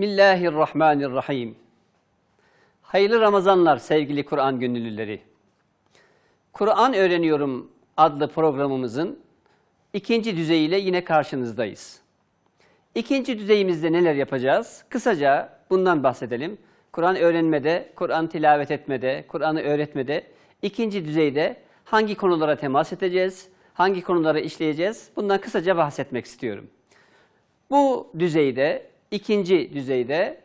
Bismillahirrahmanirrahim. Hayırlı Ramazanlar sevgili Kur'an gönüllüleri. Kur'an Öğreniyorum adlı programımızın ikinci düzeyiyle yine karşınızdayız. İkinci düzeyimizde neler yapacağız? Kısaca bundan bahsedelim. Kur'an öğrenmede, Kur'an tilavet etmede, Kur'an'ı öğretmede ikinci düzeyde hangi konulara temas edeceğiz, hangi konuları işleyeceğiz? Bundan kısaca bahsetmek istiyorum. Bu düzeyde, ikinci düzeyde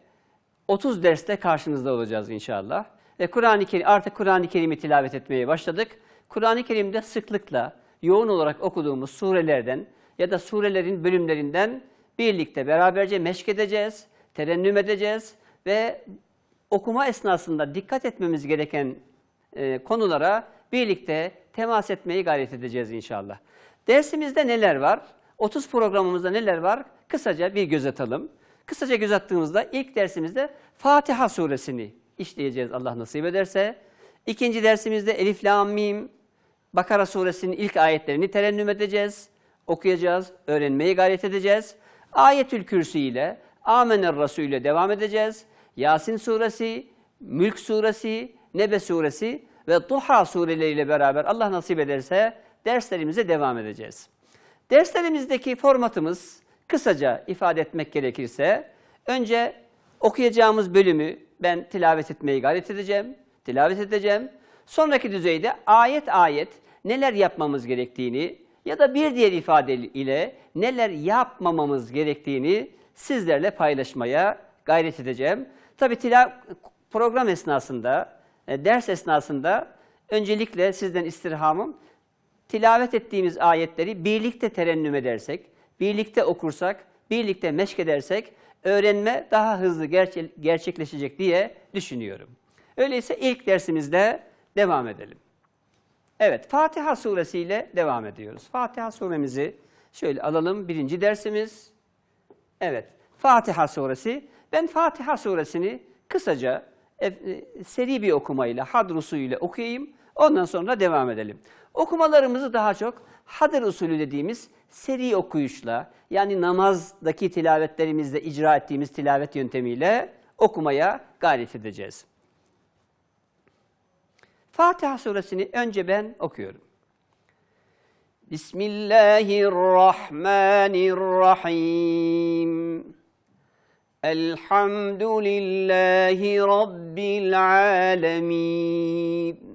30 derste karşınızda olacağız inşallah. Ve Kur'an-ı Kerim, artık Kur'an-ı Kerim'i tilavet etmeye başladık. Kur'an-ı Kerim'de sıklıkla yoğun olarak okuduğumuz surelerden ya da surelerin bölümlerinden birlikte beraberce meşk edeceğiz, terennüm edeceğiz ve okuma esnasında dikkat etmemiz gereken e, konulara birlikte temas etmeyi gayret edeceğiz inşallah. Dersimizde neler var? 30 programımızda neler var? Kısaca bir göz atalım. Kısaca göz attığımızda ilk dersimizde Fatiha suresini işleyeceğiz Allah nasip ederse. İkinci dersimizde Elif, Lam, Mim, Bakara suresinin ilk ayetlerini terennüm edeceğiz, okuyacağız, öğrenmeyi gayret edeceğiz. Ayetül Kürsi ile, Amener Resul ile devam edeceğiz. Yasin suresi, Mülk suresi, Nebe suresi ve Duha sureleriyle beraber Allah nasip ederse derslerimize devam edeceğiz. Derslerimizdeki formatımız kısaca ifade etmek gerekirse önce okuyacağımız bölümü ben tilavet etmeyi gayret edeceğim, tilavet edeceğim. Sonraki düzeyde ayet ayet neler yapmamız gerektiğini ya da bir diğer ifade ile neler yapmamamız gerektiğini sizlerle paylaşmaya gayret edeceğim. Tabi program esnasında, e, ders esnasında öncelikle sizden istirhamım tilavet ettiğimiz ayetleri birlikte terennüm edersek, birlikte okursak, birlikte meşk edersek öğrenme daha hızlı gerçe gerçekleşecek diye düşünüyorum. Öyleyse ilk dersimizde devam edelim. Evet, Fatiha suresiyle devam ediyoruz. Fatiha suremizi şöyle alalım. Birinci dersimiz. Evet, Fatiha suresi. Ben Fatiha suresini kısaca e, seri bir okumayla, hadr usulüyle okuyayım. Ondan sonra devam edelim. Okumalarımızı daha çok hadır usulü dediğimiz seri okuyuşla yani namazdaki tilavetlerimizde icra ettiğimiz tilavet yöntemiyle okumaya gayret edeceğiz. Fatiha suresini önce ben okuyorum. Bismillahirrahmanirrahim. Elhamdülillahi Rabbil alemin.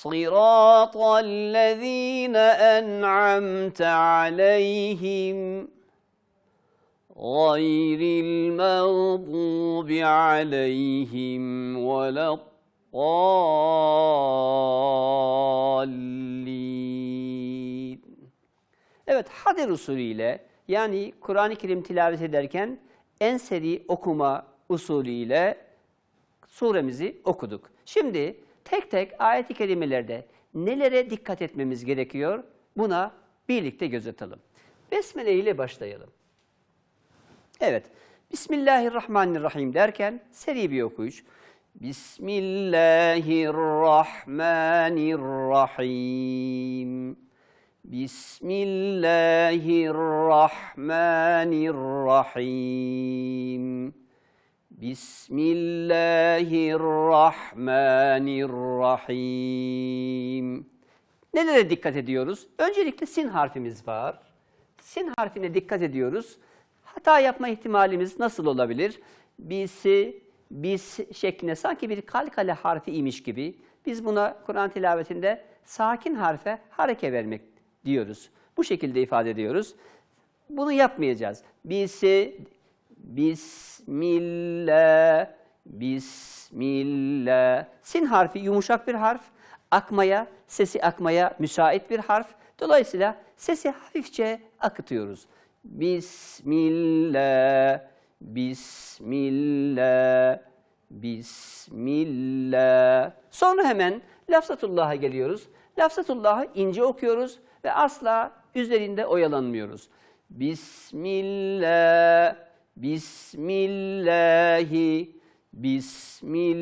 صراط الذين أنعمت عليهم غير المغضوب عليهم ولا الضالين Evet, hadir usulüyle yani Kur'an-ı Kerim tilavet ederken en seri okuma usulüyle suremizi okuduk. Şimdi tek tek ayet-i kerimelerde nelere dikkat etmemiz gerekiyor? Buna birlikte göz atalım. Besmele ile başlayalım. Evet. Bismillahirrahmanirrahim derken seri bir okuyuş. Bismillahirrahmanirrahim. Bismillahirrahmanirrahim. Bismillahirrahmanirrahim. Nelere dikkat ediyoruz? Öncelikle sin harfimiz var. Sin harfine dikkat ediyoruz. Hata yapma ihtimalimiz nasıl olabilir? Bisi, bis şeklinde sanki bir kalkale harfi imiş gibi. Biz buna Kur'an tilavetinde sakin harfe hareke vermek diyoruz. Bu şekilde ifade ediyoruz. Bunu yapmayacağız. Bisi, Bismillah, Bismillah. Sin harfi yumuşak bir harf. Akmaya, sesi akmaya müsait bir harf. Dolayısıyla sesi hafifçe akıtıyoruz. Bismillah, Bismillah, Bismillah. Sonra hemen lafzatullah'a geliyoruz. Lafzatullah'ı ince okuyoruz ve asla üzerinde oyalanmıyoruz. Bismillah, Bismillahi, Bismillahi,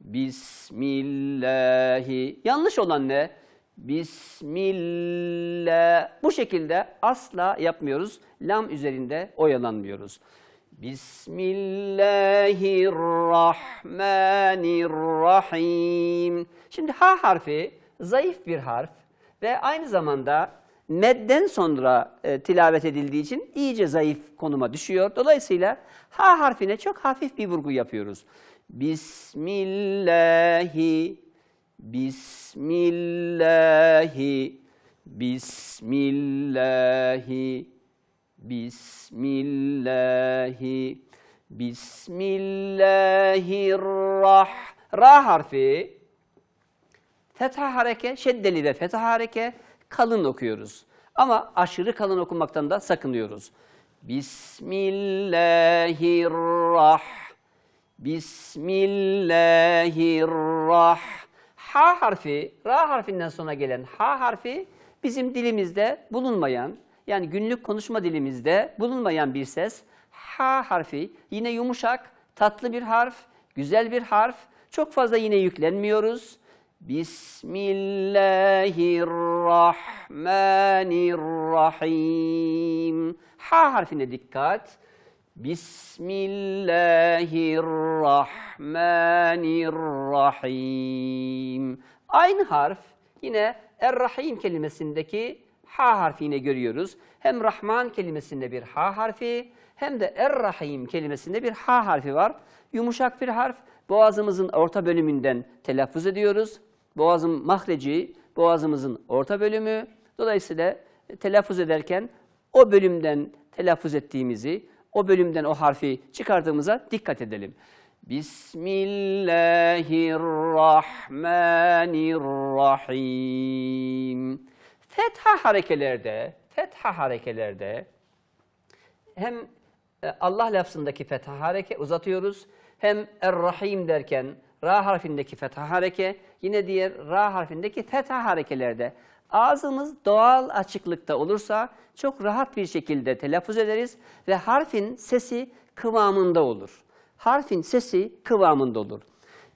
Bismillahi. Yanlış olan ne? Bismillah. Bu şekilde asla yapmıyoruz. Lam üzerinde oyalanmıyoruz. Bismillahirrahmanirrahim. Şimdi ha harfi zayıf bir harf ve aynı zamanda medden sonra e, tilavet edildiği için iyice zayıf konuma düşüyor. Dolayısıyla ha harfine çok hafif bir vurgu yapıyoruz. Bismillahi, Bismillahi, Bismillahi, Bismillahi, Bismillahirrah. Ra harfi fetha hareke, şeddeli ve fetha hareke kalın okuyoruz. Ama aşırı kalın okumaktan da sakınıyoruz. Bismillahirrah. Bismillahirrah. Ha harfi, ra harfinden sonra gelen ha harfi bizim dilimizde bulunmayan, yani günlük konuşma dilimizde bulunmayan bir ses. Ha harfi yine yumuşak, tatlı bir harf, güzel bir harf. Çok fazla yine yüklenmiyoruz. Bismillahirrahmanirrahim. Ha harfine dikkat. Bismillahirrahmanirrahim. Aynı harf yine Er-Rahim kelimesindeki ha harfini görüyoruz. Hem Rahman kelimesinde bir ha harfi hem de Er-Rahim kelimesinde bir ha harfi var. Yumuşak bir harf. Boğazımızın orta bölümünden telaffuz ediyoruz. Boğazın mahreci, boğazımızın orta bölümü. Dolayısıyla telaffuz ederken o bölümden telaffuz ettiğimizi, o bölümden o harfi çıkardığımıza dikkat edelim. Bismillahirrahmanirrahim. Fetha harekelerde, fetha harekelerde hem e, Allah lafzındaki fetha hareke uzatıyoruz, hem Er-Rahim derken Ra harfindeki fetha hareke, yine diğer Ra harfindeki fetha harekelerde ağzımız doğal açıklıkta olursa çok rahat bir şekilde telaffuz ederiz ve harfin sesi kıvamında olur. Harfin sesi kıvamında olur.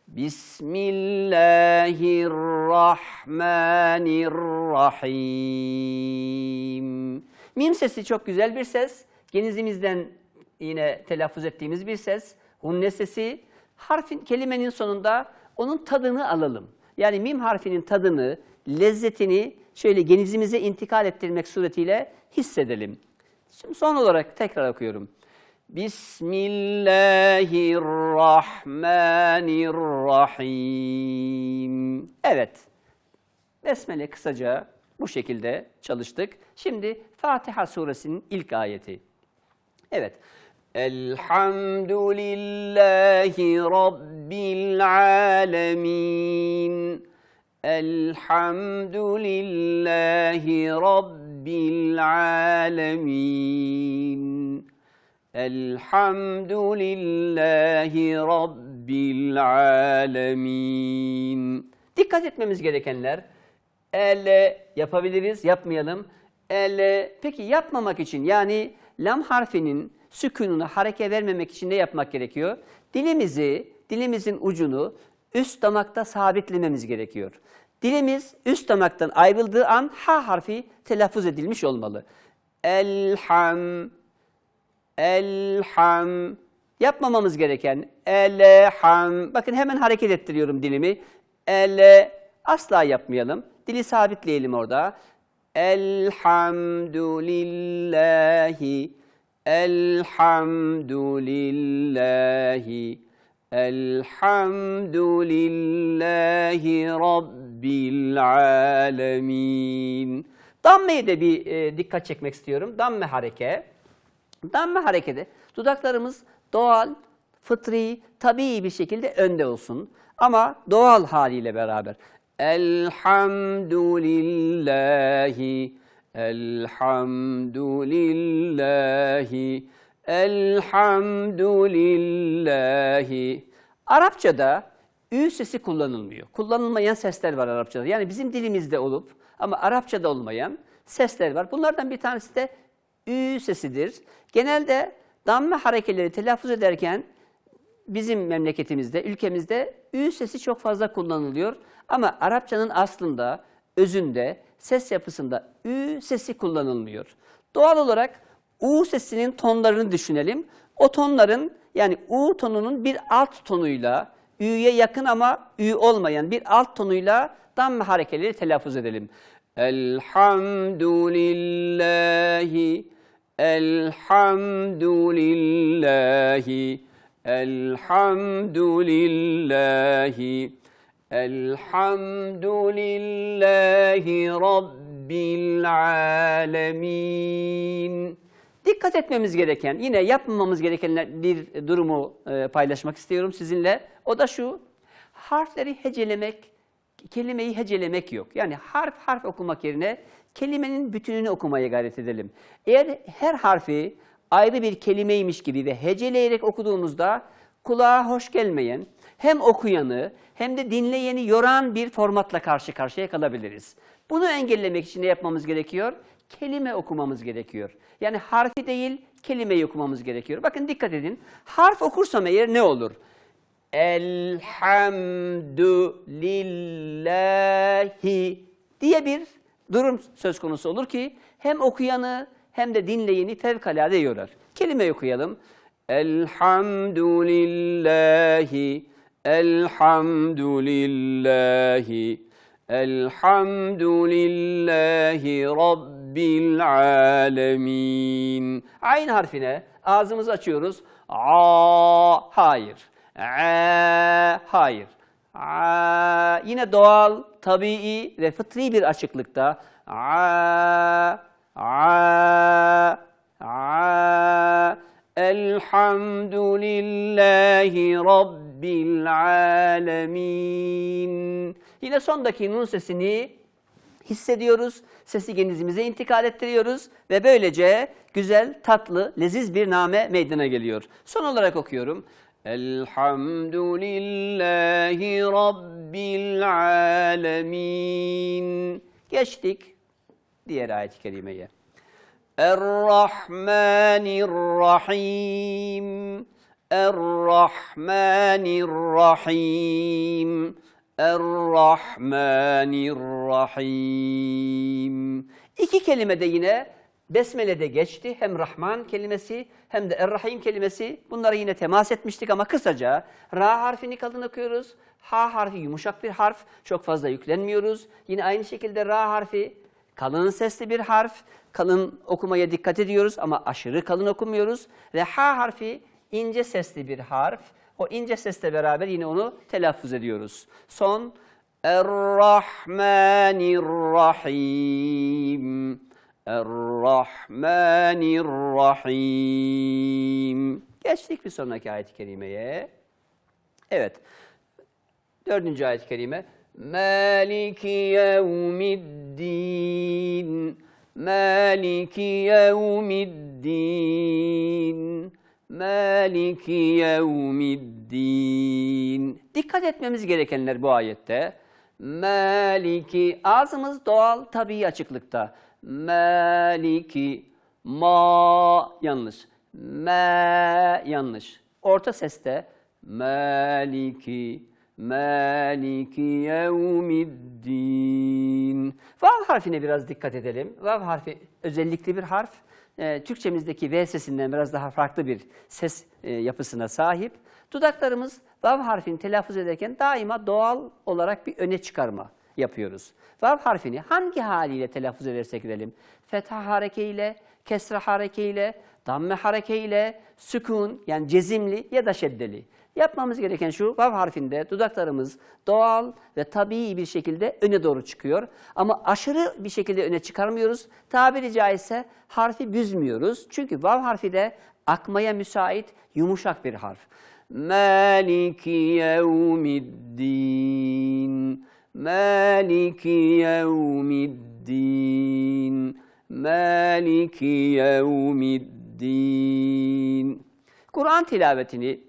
Bismillahirrahmanirrahim. Mim sesi çok güzel bir ses. Genizimizden yine telaffuz ettiğimiz bir ses. Hunne sesi. Harfin, kelimenin sonunda onun tadını alalım. Yani mim harfinin tadını, lezzetini şöyle genizimize intikal ettirmek suretiyle hissedelim. Şimdi son olarak tekrar okuyorum. Bismillahirrahmanirrahim. Evet. Besmele kısaca bu şekilde çalıştık. Şimdi Fatiha suresinin ilk ayeti. Evet. Elhamdülillahi Rabbil alemin. Elhamdülillahi Rabbil alemin. Elhamdülillahi Rabbil alemin. Dikkat etmemiz gerekenler, ele yapabiliriz, yapmayalım. Ele, peki yapmamak için yani lam harfinin sükununu hareke vermemek için ne yapmak gerekiyor? Dilimizi, dilimizin ucunu üst damakta sabitlememiz gerekiyor. Dilimiz üst damaktan ayrıldığı an ha harfi telaffuz edilmiş olmalı. Elham, elham. Yapmamamız gereken elham. Bakın hemen hareket ettiriyorum dilimi. Ele asla yapmayalım. Dili sabitleyelim orada. Elhamdülillahi, elhamdülillahi, elhamdülillahi rabbil alemin. Damme'ye de bir e, dikkat çekmek istiyorum. Damme hareke. Damme hareketi. Dudaklarımız doğal, fıtri, tabii bir şekilde önde olsun. Ama doğal haliyle beraber. Elhamdülillahi, elhamdülillahi, Elhamdülillahi. Arapçada ü sesi kullanılmıyor. Kullanılmayan sesler var Arapçada. Yani bizim dilimizde olup ama Arapçada olmayan sesler var. Bunlardan bir tanesi de ü sesidir. Genelde damme harekeleri telaffuz ederken bizim memleketimizde, ülkemizde ü sesi çok fazla kullanılıyor. Ama Arapçanın aslında, özünde, ses yapısında ü sesi kullanılmıyor. Doğal olarak u sesinin tonlarını düşünelim. O tonların yani u tonunun bir alt tonuyla, ü'ye yakın ama ü olmayan bir alt tonuyla damme harekeleri telaffuz edelim. Elhamdülillahi, elhamdülillahi, elhamdülillahi, elhamdülillahi rabbil alemin. Dikkat etmemiz gereken, yine yapmamamız gereken bir durumu e, paylaşmak istiyorum sizinle. O da şu, harfleri hecelemek, kelimeyi hecelemek yok. Yani harf harf okumak yerine kelimenin bütününü okumaya gayret edelim. Eğer her harfi ayrı bir kelimeymiş gibi ve heceleyerek okuduğumuzda kulağa hoş gelmeyen, hem okuyanı hem de dinleyeni yoran bir formatla karşı karşıya kalabiliriz. Bunu engellemek için ne yapmamız gerekiyor? Kelime okumamız gerekiyor. Yani harfi değil, kelimeyi okumamız gerekiyor. Bakın dikkat edin. Harf okursam eğer ne olur? Elhamdülillahi diye bir durum söz konusu olur ki hem okuyanı hem de dinleyeni fevkalade yorar. Kelime okuyalım. Elhamdülillahi, elhamdülillahi, elhamdülillahi rabbil alemin. Ayn harfine ağzımızı açıyoruz. A, hayır. A, hayır. A, yine doğal, tabii ve fıtri bir açıklıkta. A, a, a. Elhamdülillahi Rabbil alemin. Yine sondaki nun sesini hissediyoruz. Sesi genizimize intikal ettiriyoruz ve böylece güzel, tatlı, leziz bir name meydana geliyor. Son olarak okuyorum. Elhamdülillahi Rabbil alemin. Geçtik diğer ayet-i kerimeye. Er-Rahmanir-Rahim. Er-Rahmanir-Rahim. Er-Rahmanir-Rahim. İki kelime de yine Besmele'de geçti. Hem Rahman kelimesi hem de Er-Rahim kelimesi. Bunlara yine temas etmiştik ama kısaca Ra harfini kalın okuyoruz. Ha harfi yumuşak bir harf. Çok fazla yüklenmiyoruz. Yine aynı şekilde Ra harfi kalın sesli bir harf. Kalın okumaya dikkat ediyoruz ama aşırı kalın okumuyoruz. Ve Ha harfi ince sesli bir harf. O ince sesle beraber yine onu telaffuz ediyoruz. Son Er-Rahmanir-Rahim. Er-Rahmanir-Rahim. Geçtik bir sonraki ayet-i kerimeye. Evet. Dördüncü ayet-i kerime. Maliki yevmiddin. Maliki yevmiddin. Maliki yevmiddin. Dikkat etmemiz gerekenler bu ayette. Maliki. Ağzımız doğal tabii açıklıkta. Maliki. Ma yanlış. Ma yanlış. Orta seste. Maliki. Maliki yevmiddin. Vav harfine biraz dikkat edelim. Vav harfi özellikli bir harf. Ee, Türkçemizdeki V sesinden biraz daha farklı bir ses e, yapısına sahip. Dudaklarımız vav harfini telaffuz ederken daima doğal olarak bir öne çıkarma yapıyoruz. Vav harfini hangi haliyle telaffuz edersek edelim. Fetha harekeyle, kesra harekeyle, damme harekeyle, sükun yani cezimli ya da şeddeli. Yapmamız gereken şu, vav harfinde dudaklarımız doğal ve tabii bir şekilde öne doğru çıkıyor. Ama aşırı bir şekilde öne çıkarmıyoruz. Tabiri caizse harfi büzmüyoruz. Çünkü vav harfi de akmaya müsait yumuşak bir harf. Maliki yevmiddin Maliki yevmiddin Maliki yevmiddin Kur'an tilavetini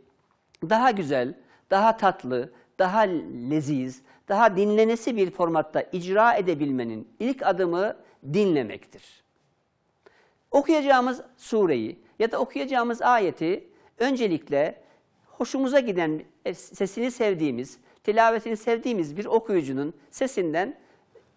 daha güzel, daha tatlı, daha leziz, daha dinlenesi bir formatta icra edebilmenin ilk adımı dinlemektir. Okuyacağımız sureyi ya da okuyacağımız ayeti öncelikle hoşumuza giden, e, sesini sevdiğimiz, tilavetini sevdiğimiz bir okuyucunun sesinden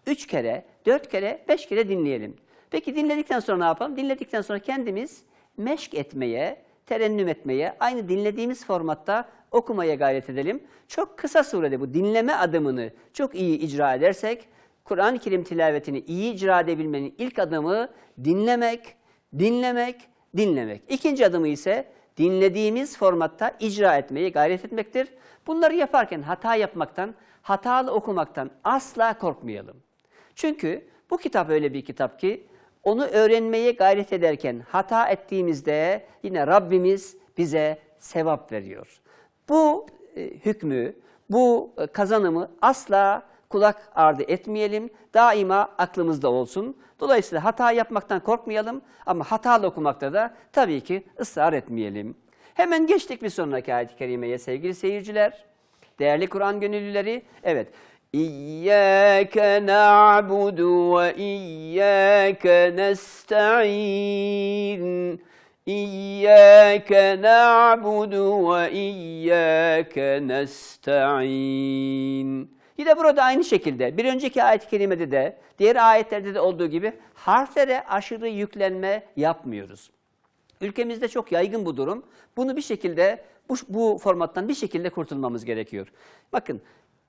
üç kere, dört kere, beş kere dinleyelim. Peki dinledikten sonra ne yapalım? Dinledikten sonra kendimiz meşk etmeye, terennüm etmeye, aynı dinlediğimiz formatta okumaya gayret edelim. Çok kısa surede bu dinleme adımını çok iyi icra edersek, Kur'an-ı Kerim tilavetini iyi icra edebilmenin ilk adımı dinlemek, dinlemek, dinlemek. İkinci adımı ise dinlediğimiz formatta icra etmeye gayret etmektir. Bunları yaparken hata yapmaktan, hatalı okumaktan asla korkmayalım. Çünkü bu kitap öyle bir kitap ki onu öğrenmeye gayret ederken hata ettiğimizde yine Rabbimiz bize sevap veriyor. Bu e, hükmü, bu e, kazanımı asla kulak ardı etmeyelim. Daima aklımızda olsun. Dolayısıyla hata yapmaktan korkmayalım ama hatalı okumakta da tabii ki ısrar etmeyelim. Hemen geçtik bir sonraki ayet-i kerimeye sevgili seyirciler. Değerli Kur'an gönüllüleri, evet. Ve iyyâke nesta'in. İyyâke na'budu ve iyyâke nesta'in. Yine burada aynı şekilde bir önceki ayet-i kerimede de diğer ayetlerde de olduğu gibi harflere aşırı yüklenme yapmıyoruz. Ülkemizde çok yaygın bu durum. Bunu bir şekilde bu, bu formattan bir şekilde kurtulmamız gerekiyor. Bakın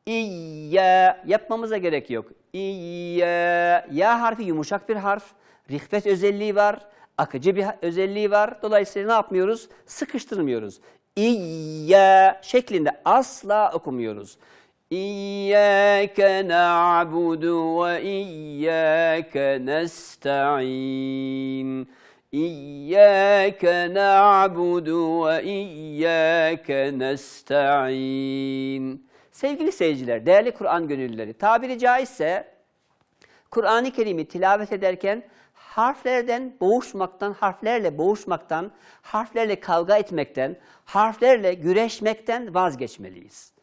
İyya yapmamıza gerek yok. İyya ya harfi yumuşak bir harf, rihbet özelliği var, akıcı bir özelliği var. Dolayısıyla ne yapmıyoruz? Sıkıştırmıyoruz. İyya şeklinde asla okumuyoruz. İyyâke na'budu ve iyyâke nesta'in. İyyâke na'budu ve iyyâke nesta'in. Sevgili seyirciler, değerli Kur'an gönüllüleri, tabiri caizse Kur'an-ı Kerim'i tilavet ederken harflerden boğuşmaktan, harflerle boğuşmaktan, harflerle kavga etmekten, harflerle güreşmekten vazgeçmeliyiz.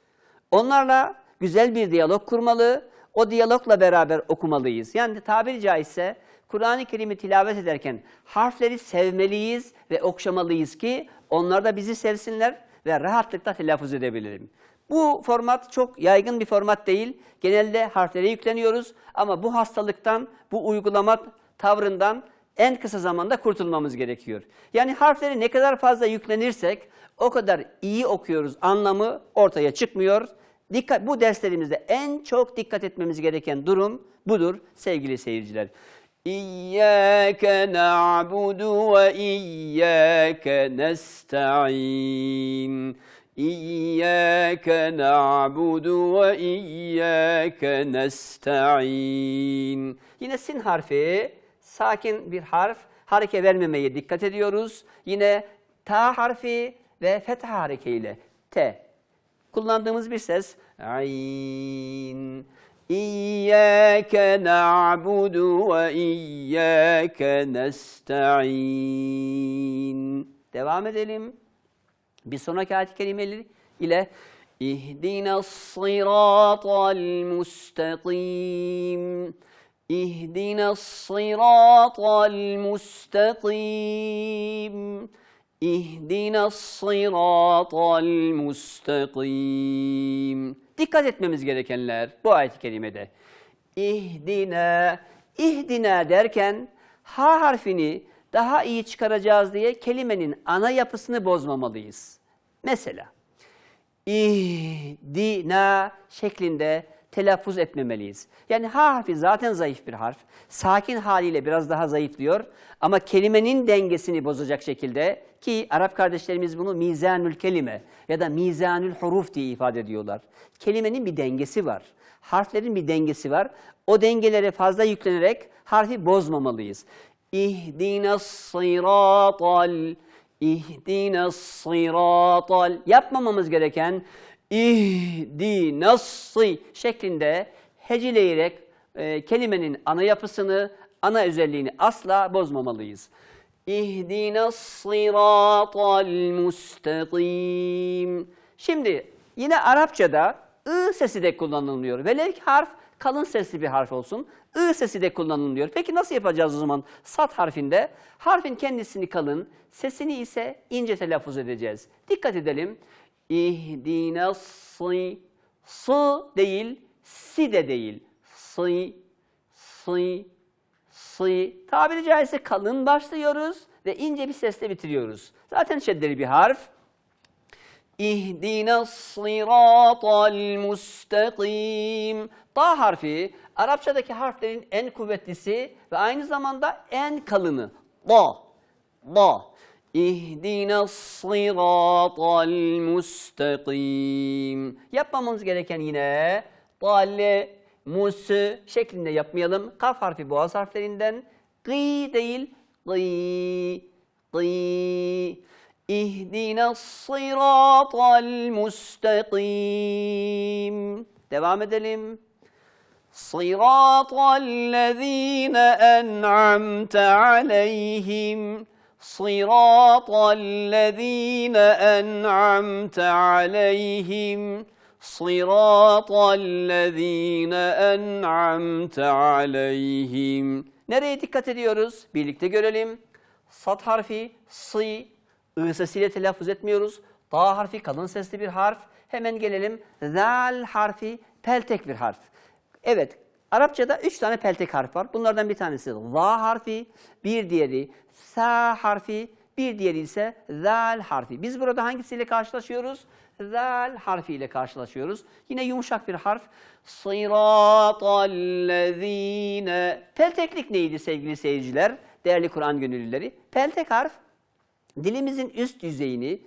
Onlarla güzel bir diyalog kurmalı, o diyalogla beraber okumalıyız. Yani tabiri caizse Kur'an-ı Kerim'i tilavet ederken harfleri sevmeliyiz ve okşamalıyız ki onlar da bizi sevsinler ve rahatlıkla telaffuz edebilirim. Bu format çok yaygın bir format değil. Genelde harflere yükleniyoruz ama bu hastalıktan, bu uygulama tavrından en kısa zamanda kurtulmamız gerekiyor. Yani harfleri ne kadar fazla yüklenirsek o kadar iyi okuyoruz anlamı ortaya çıkmıyor. Dikkat, bu derslerimizde en çok dikkat etmemiz gereken durum budur sevgili seyirciler. İyyâke na'budu ve iyyâke nesta'in. İyyâke na'budu ve iyyâke nesta'in. Yine sin harfi sakin bir harf. Hareke vermemeye dikkat ediyoruz. Yine ta harfi ve fetha harekeyle te. Kullandığımız bir ses. Ayn. İyyâke na'budu ve iyyâke nesta'in. Devam edelim. Bir sonraki ayet-i kerimeleri ile İhdina sıratal mustakim. İhdina sıratal mustakim. İhdina sıratal mustakim. Dikkat etmemiz gerekenler bu ayet-i kerimede. İhdina, ihdina derken ha harfini daha iyi çıkaracağız diye kelimenin ana yapısını bozmamalıyız. Mesela ihdina şeklinde telaffuz etmemeliyiz. Yani ha harfi zaten zayıf bir harf. Sakin haliyle biraz daha zayıflıyor. Ama kelimenin dengesini bozacak şekilde ki Arap kardeşlerimiz bunu mizanül kelime ya da mizanül huruf diye ifade ediyorlar. Kelimenin bir dengesi var. Harflerin bir dengesi var. O dengelere fazla yüklenerek harfi bozmamalıyız. İhdina sıratal İhdina sıratal yapmamamız gereken ihdinassi şeklinde heceleyerek e, kelimenin ana yapısını, ana özelliğini asla bozmamalıyız. İhdina sıratal müstakim. Şimdi yine Arapçada ı sesi de kullanılmıyor. Velev ki harf kalın sesli bir harf olsun. I sesi de kullanılmıyor. Peki nasıl yapacağız o zaman? Sat harfinde harfin kendisini kalın, sesini ise ince telaffuz edeceğiz. Dikkat edelim. İhdina sı, sı değil, si de değil. Sı, sı, sı. Tabiri caizse kalın başlıyoruz ve ince bir sesle bitiriyoruz. Zaten şeddeli bir harf. İhdina sıratal müstakim. Ta harfi Arapçadaki harflerin en kuvvetlisi ve aynı zamanda en kalını. Da. Da. İhdina sıratal müstakim. Yapmamamız gereken yine dalle, musu şeklinde yapmayalım. Kaf harfi boğaz harflerinden. Gı değil, gı, gı. İhdina sıratal müstakim. Devam edelim. صراط الذين أنعمت عليهم صراط الذين أنعمت عليهم صراط الذين أنعمت عليهم Nereye dikkat ediyoruz? Birlikte görelim. Sat harfi sı, ı sesiyle telaffuz etmiyoruz. Da harfi kalın sesli bir harf. Hemen gelelim. Zal harfi peltek bir harf. Evet, Arapçada üç tane peltek harf var. Bunlardan bir tanesi za harfi, bir diğeri sa harfi, bir diğeri ise zal harfi. Biz burada hangisiyle karşılaşıyoruz? Zal harfiyle karşılaşıyoruz. Yine yumuşak bir harf. Sıratallezine. Pelteklik neydi sevgili seyirciler? Değerli Kur'an gönüllüleri. Peltek harf dilimizin üst yüzeyini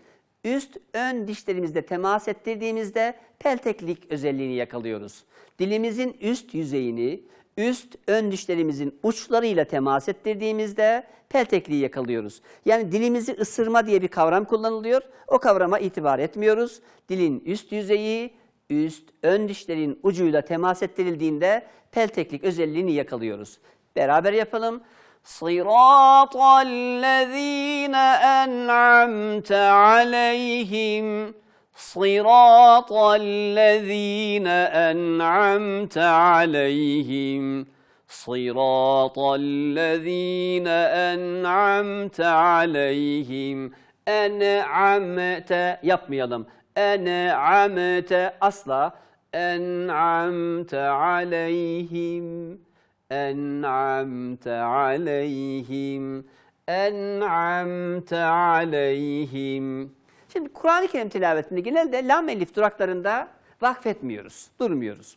üst ön dişlerimizde temas ettirdiğimizde pelteklik özelliğini yakalıyoruz. Dilimizin üst yüzeyini üst ön dişlerimizin uçlarıyla temas ettirdiğimizde peltekliği yakalıyoruz. Yani dilimizi ısırma diye bir kavram kullanılıyor. O kavrama itibar etmiyoruz. Dilin üst yüzeyi üst ön dişlerin ucuyla temas ettirildiğinde pelteklik özelliğini yakalıyoruz. Beraber yapalım. صراط الذين أنعمت عليهم صراط الذين أنعمت عليهم صراط الذين أنعمت عليهم. أنعمت yapmayalım. أنعمت asla أنعمت عليهم. أنعمت عليهم أنعمت عليهم Şimdi Kur'an-ı Kerim tilavetinde genelde lam elif duraklarında vakfetmiyoruz, durmuyoruz.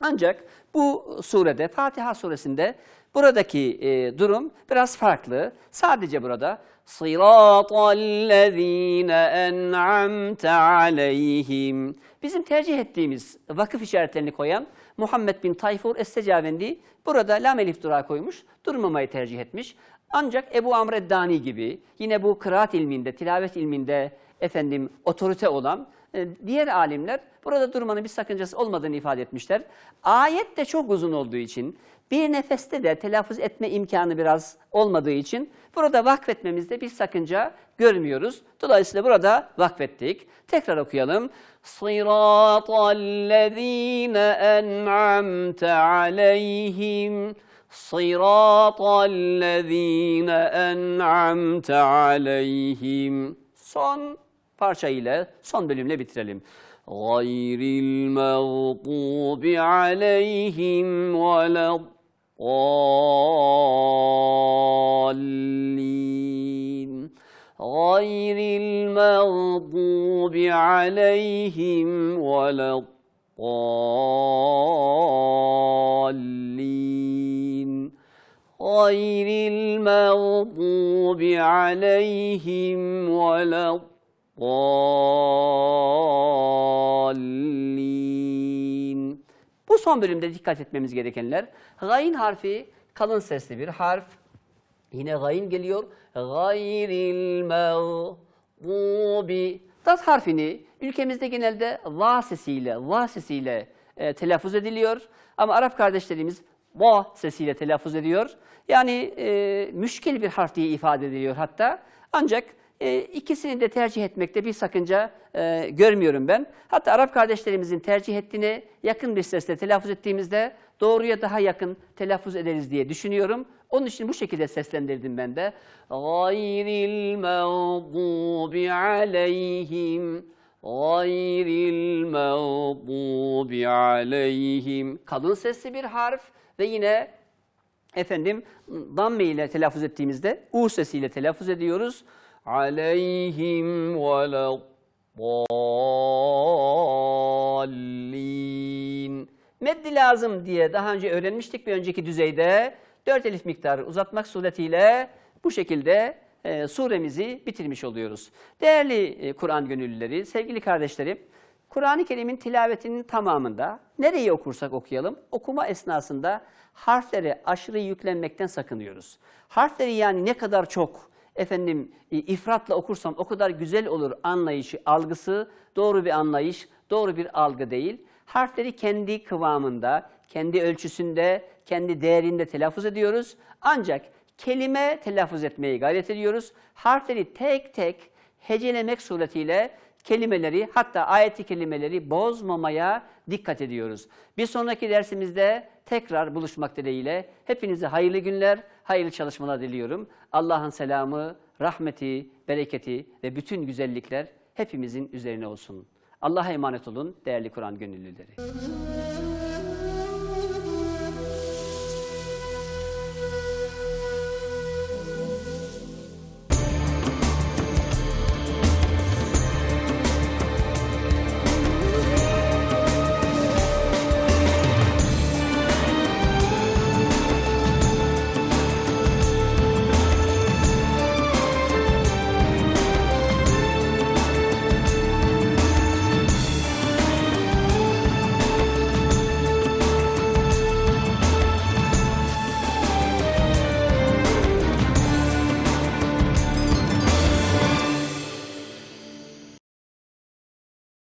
Ancak bu surede, Fatiha suresinde buradaki e, durum biraz farklı. Sadece burada صِرَاطَ الَّذ۪ينَ أَنْعَمْتَ عَلَيْهِمْ Bizim tercih ettiğimiz vakıf işaretlerini koyan Muhammed bin Tayfur Es-Secavendi burada lam elif durağı koymuş, durmamayı tercih etmiş. Ancak Ebu Amr Eddani gibi yine bu kıraat ilminde, tilavet ilminde efendim otorite olan e, diğer alimler burada durmanın bir sakıncası olmadığını ifade etmişler. Ayet de çok uzun olduğu için bir nefeste de telaffuz etme imkanı biraz olmadığı için burada vakfetmemizde bir sakınca görmüyoruz. Dolayısıyla burada vakfettik. Tekrar okuyalım. صِرَاطَ الَّذ۪ينَ أَنْعَمْتَ عَلَيْهِمْ صِرَاطَ الَّذ۪ينَ أَنْعَمْتَ عَلَيْهِمْ Son parça ile, son bölümle bitirelim. غَيْرِ الْمَغْضُوبِ عَلَيْهِمْ وَلَا الضَّالِّينَ غَيْرِ الْمَغْضُوبِ عَلَيْهِمْ وَلَا الضَّالِّينَ غَيْرِ الْمَغْضُوبِ عَلَيْهِمْ وَلَا الضَّالِّينَ Bu son bölümde dikkat etmemiz gerekenler. Gayn harfi kalın sesli bir harf. Yine gayn geliyor. Gayril mağdubi. Dat harfini ülkemizde genelde va sesiyle, va sesiyle e, telaffuz ediliyor. Ama Arap kardeşlerimiz ba sesiyle telaffuz ediyor. Yani e, müşkil bir harf diye ifade ediliyor hatta. Ancak e, ikisini de tercih etmekte bir sakınca e, görmüyorum ben. Hatta Arap kardeşlerimizin tercih ettiğine yakın bir sesle telaffuz ettiğimizde doğruya daha yakın telaffuz ederiz diye düşünüyorum. Onun için bu şekilde seslendirdim ben de. Gayril mağdubi aleyhim gayril mağdubi aleyhim. Kalın sesli bir harf ve yine efendim damme ile telaffuz ettiğimizde u sesiyle telaffuz ediyoruz. Aleyhim ve dallin. Meddi lazım diye daha önce öğrenmiştik bir önceki düzeyde. Dört elif miktarı uzatmak suretiyle bu şekilde e, suremizi bitirmiş oluyoruz. Değerli e, Kur'an gönüllüleri, sevgili kardeşlerim, Kur'an-ı Kerim'in tilavetinin tamamında nereyi okursak okuyalım, okuma esnasında harflere aşırı yüklenmekten sakınıyoruz. Harfleri yani ne kadar çok efendim e, ifratla okursam o kadar güzel olur anlayışı, algısı doğru bir anlayış, doğru bir algı değil. Harfleri kendi kıvamında, kendi ölçüsünde, kendi değerinde telaffuz ediyoruz. Ancak kelime telaffuz etmeye gayret ediyoruz. Harfleri tek tek hecelemek suretiyle kelimeleri hatta ayeti kelimeleri bozmamaya dikkat ediyoruz. Bir sonraki dersimizde tekrar buluşmak dileğiyle hepinize hayırlı günler, hayırlı çalışmalar diliyorum. Allah'ın selamı, rahmeti, bereketi ve bütün güzellikler hepimizin üzerine olsun. Allah'a emanet olun değerli Kur'an gönüllüleri.